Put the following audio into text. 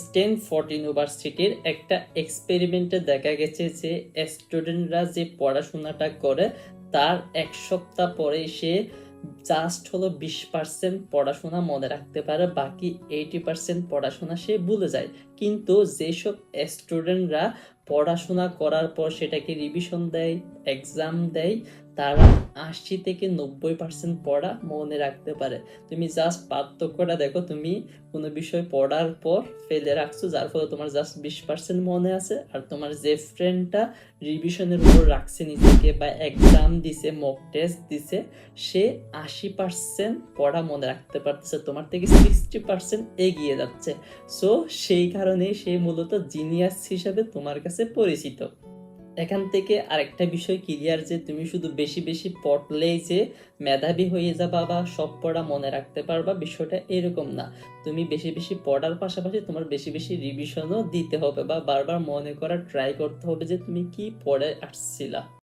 Stanford ইউনিভার্সিটির একটা এক্সপেরিমেন্টে দেখা গেছে যে স্টুডেন্টরা যে পড়াশোনাটা করে, তার এক সপ্তাহ পরে সে জাস্ট হলো বিশ পার্সেন্ট পড়াশোনা মনে রাখতে পারে, বাকি এইটি পার্সেন্ট পড়াশোনা সে ভুলে যায়। কিন্তু যেসব স্টুডেন্টরা পড়াশোনা করার পর সেটাকে রিভিশন দেয় এক্সাম দেয় তারা আশি থেকে নব্বই পার্সেন্ট পড়া মনে রাখতে পারে। তুমি জাস্ট পার্থক্যটা দেখো, তুমি কোনো বিষয় পড়ার পর ফেলে রাখছো, যার ফলে তোমার জাস্ট বিশ পার্সেন্ট মনে আছে, আর তোমার যে ফ্রেন্ডটা রিভিশনের উপর রাখছে নিজেকে বা এক্সাম দিছে মক টেস্ট দিছে, সে আশি পার্সেন্ট পড়া মনে রাখতে পারতেছে, তোমার থেকে সিক্সটি পার্সেন্ট এগিয়ে যাচ্ছে। সো সেই কারণে সে মূলত জিনিয়াস হিসাবে তোমার কাছে পরিচিত। এখান থেকে আরেকটা বিষয় ক্লিয়ার যে তুমি শুধু বেশি বেশি পড়লেই যে মেধাবী হয়ে যাবা বা সব পড়া মনে রাখতে পারবা, বিষয়টা এরকম না। তুমি বেশি বেশি পড়ার পাশাপাশি তোমার বেশি বেশি রিভিশনও দিতে হবে বা বারবার মনে করার ট্রাই করতে হবে যে তুমি কি পড়ে আসছিলা।